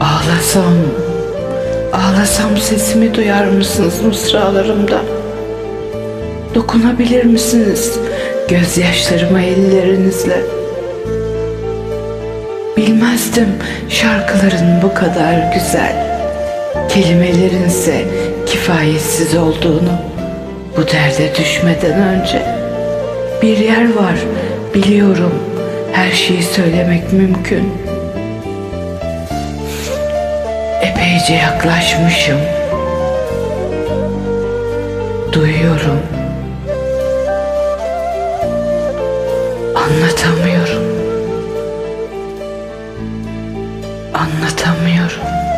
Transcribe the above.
Ağlasam, ağlasam sesimi duyar mısınız mısralarımda? Dokunabilir misiniz gözyaşlarıma ellerinizle? Bilmezdim şarkıların bu kadar güzel, kelimelerinse kifayetsiz olduğunu bu derde düşmeden önce. Bir yer var, biliyorum her şeyi söylemek mümkün. Epeyce yaklaşmışım. Duyuyorum. Anlatamıyorum. Anlatamıyorum.